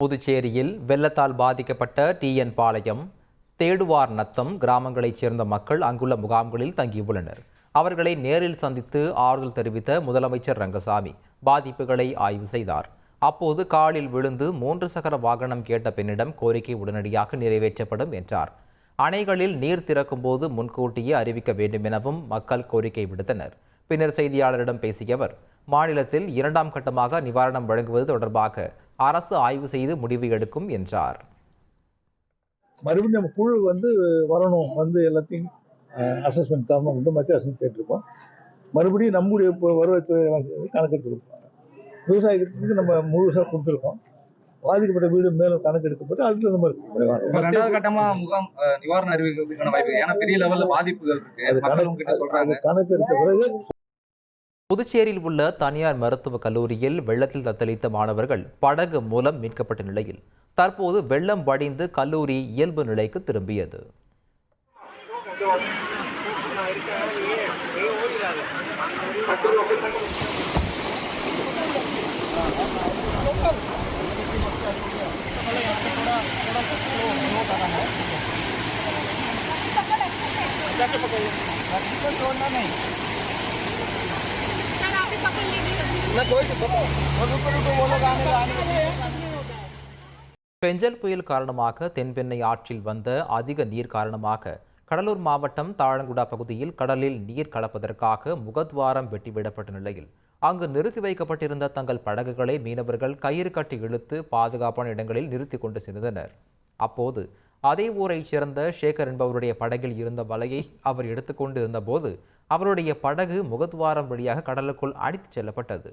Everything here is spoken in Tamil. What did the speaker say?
புதுச்சேரியில் வெள்ளத்தால் பாதிக்கப்பட்ட டிஎன் பாளையம் தேடுவார் நத்தம் கிராமங்களைச் சேர்ந்த மக்கள் அங்குள்ள முகாம்களில் தங்கியுள்ளனர். அவர்களை நேரில் சந்தித்து ஆறுதல் தெரிவித்த முதலமைச்சர் ரங்கசாமி பாதிப்புகளை ஆய்வு செய்தார். அப்போது காலில் விழுந்து மூன்று சக்கர வாகனம் கேட்ட பெண்ணிடம் கோரிக்கை உடனடியாக நிறைவேற்றப்படும் என்றார். அணைகளில் நீர் திறக்கும்போது முன்கூட்டியே அறிவிக்க வேண்டும் எனவும் மக்கள் கோரிக்கை விடுத்தனர். பின்னர் செய்தியாளரிடம் பேசிய அவர் மாநிலத்தில் இரண்டாம் கட்டமாக நிவாரணம் வழங்குவது தொடர்பாக அரசு ஆய்வு செய்து முடிவு எடுக்கும் என்றார். மறுபடியும் நம்ம குழு வந்து வரணும் வந்து எல்லாத்தையும் அசஸ்மெண்ட் தரணும் வந்து மத்திய அரசு கேட்டிருக்கோம். மறுபடியும் நம்முடைய வருவாய்த்துறை கொடுப்பாங்க. விவசாயத்துக்கு நம்ம முழுசாக கொடுத்துருக்கோம். பாதிக்கப்பட்ட வீடு மேலும் கணக்கெடுக்கப்பட்டு அதுக்கு தகுந்த மாதிரி. ரெண்டாவது கட்டமா முகாம் நிவாரணம் அறிவிக்கிறதுக்கான வாய்ப்பு. ஏன்னா பெரிய லெவல்ல பாதிப்புகள் இருக்கு. கணக்கு அது கணக்கெடுத்த பிறகு புதுச்சேரியில் உள்ள தனியார் மருத்துவக் கல்லூரியில் வெள்ளத்தில் தத்தளித்த மாணவர்கள் படகு மூலம் மீட்கப்பட்ட நிலையில் தற்போது வெள்ளம் வடிந்து கல்லூரி இயல்பு நிலைக்கு திரும்பியது. பெஞ்சல் புயல் காரணமாக தென்பெண்ணை ஆற்றில் வந்த அதிக நீர் காரணமாக கடலூர் மாவட்டம் தாழங்குடா பகுதியில் கடலில் நீர் கலப்பதற்காக முகத்வாரம் வெட்டிவிடப்பட்ட நிலையில் அங்கு நிறுத்தி வைக்கப்பட்டிருந்த தங்கள் படகுகளை மீனவர்கள் கயிறு கட்டி இழுத்து பாதுகாப்பான இடங்களில் நிறுத்தி கொண்டு சென்றனர். அப்போது அதே ஊரைச் சேர்ந்த சேகர் என்பவருடைய படகில் இருந்த வலையை அவர் எடுத்துக்கொண்டு இருந்தபோது அவருடைய படகு முகத்வாரம் வழியாக கடலுக்குள் அடித்துச் செல்லப்பட்டது